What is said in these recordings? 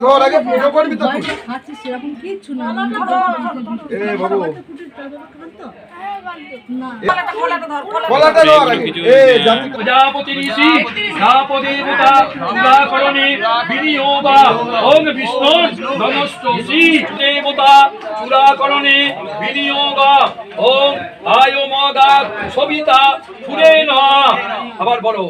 ধর আগে ভিডিও করবি তো। খাচ্ছি সেরকম কিচ্ছু না। এ বাবু। প্রজাপতি ঋষি ধাপদে দেবতা বিনিয়োগা। ওম বিষ্ণু দেবতা চূড়াকরণে বিনিয়োগা। ওম সবিতা না আবার বলো।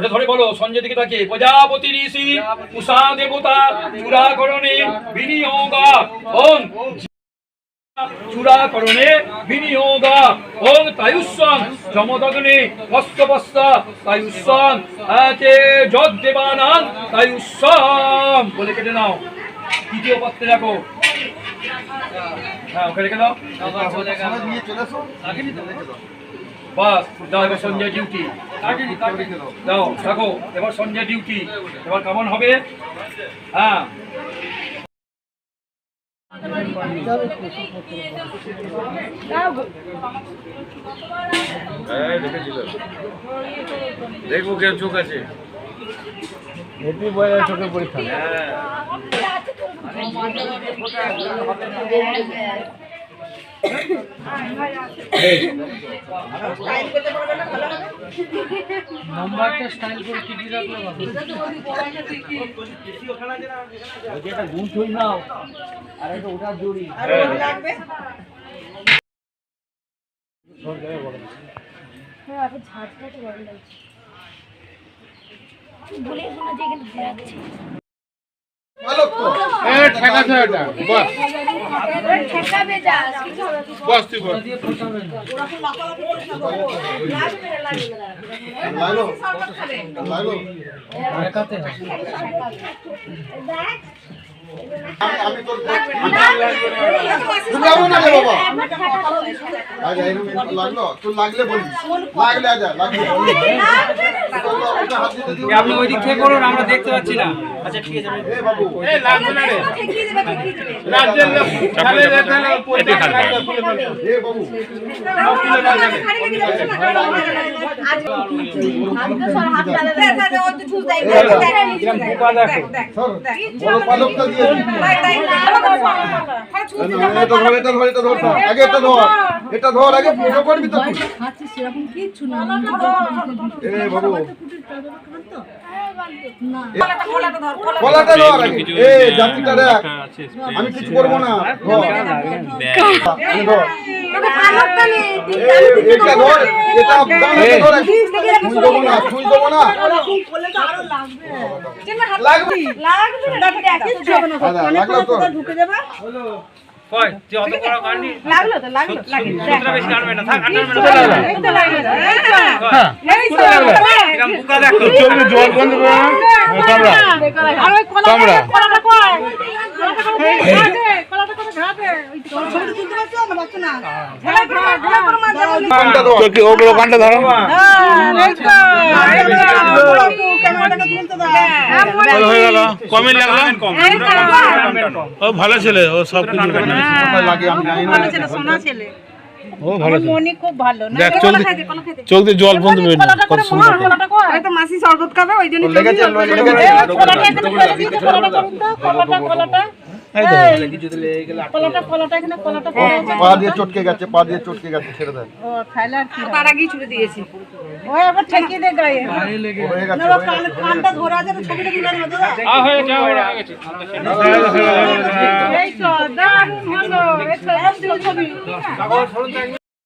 ওটা ধরে বলো সঞ্জয় দিকে তাকে প্রজাপতি ঋষি উষা দেবতা চূড়াকরণে বিনিয়োগা। ওম। চূড়াকরণে বিনিয়োগ। ওং তায়ুষ্যং যমদগ্নে হস্তবস্ত তায়ুষ্যং আতে যদ্দেবানাং তায়ুষ্যং বলে কেটে নাও। তৃতীয় পত্রে রাখো হ্যাঁ ওখানে রেখে দাও। নিয়ে চলে আসো। বাস দাও এবার সঞ্জয় ডিউটি দাও রাখো এবার সঞ্জয় ডিউটি এবার কেমন হবে। হ্যাঁ। দেখব কেউ চোখ আছে। ভালো তো লাইলো লাইলো আমি আমি তোর যাব না রে বাবা? আচ্ছা এরকম লাগল? তোর লাগলে বলবি লাগলে আজা লাগলে আপনি ওই দিক থেকে করুন আমরা দেখতে পাচ্ছি না ধর এটা ধর আগে এটা ধর এটা ধর আগে ভিডিও করবি তো তুই। খাচ্ছি সেরকম কিচ্ছু না এ বাবু না কলাটা ধর আগে। এ জাতিটা দেখ আমি কিছু করব না। ধর। আমি ধর। এ, এটা ধর এটা ধর। ছুঁই দেবো না ছুঁই দেবো না। লাগবে। দাদা লাগল তো কয় যে অত বড় কান্ডি লাগল তো লাগল লাগল বেশি কাটবে না থাক আটটা এরকম বুকা দেখো জল বন্ধ করে কামড়া কানটা ধর চোখে ওগুলো কানটা ধরো ভালো হয়ে গেল। কমই লাগল? ও ভালো ছেলে ও সব কিছু কোথায় লাগে আমি জানি ও ভালো মনি খুব ভালো। না দেখ চোখ দিয়ে দিয়ে জল বন্ধ করে না কত সুন্দর। ওই তো মাসি শরবত খাবে ওই জন্য লেগেছে লেগেছে পা দিয়ে চটকে গেছে পা দিয়ে চটকে গেছে ছেড়ে দেন তার আগেই ছুড়ে দিয়েছি হয়ে হয়ে ছবিটা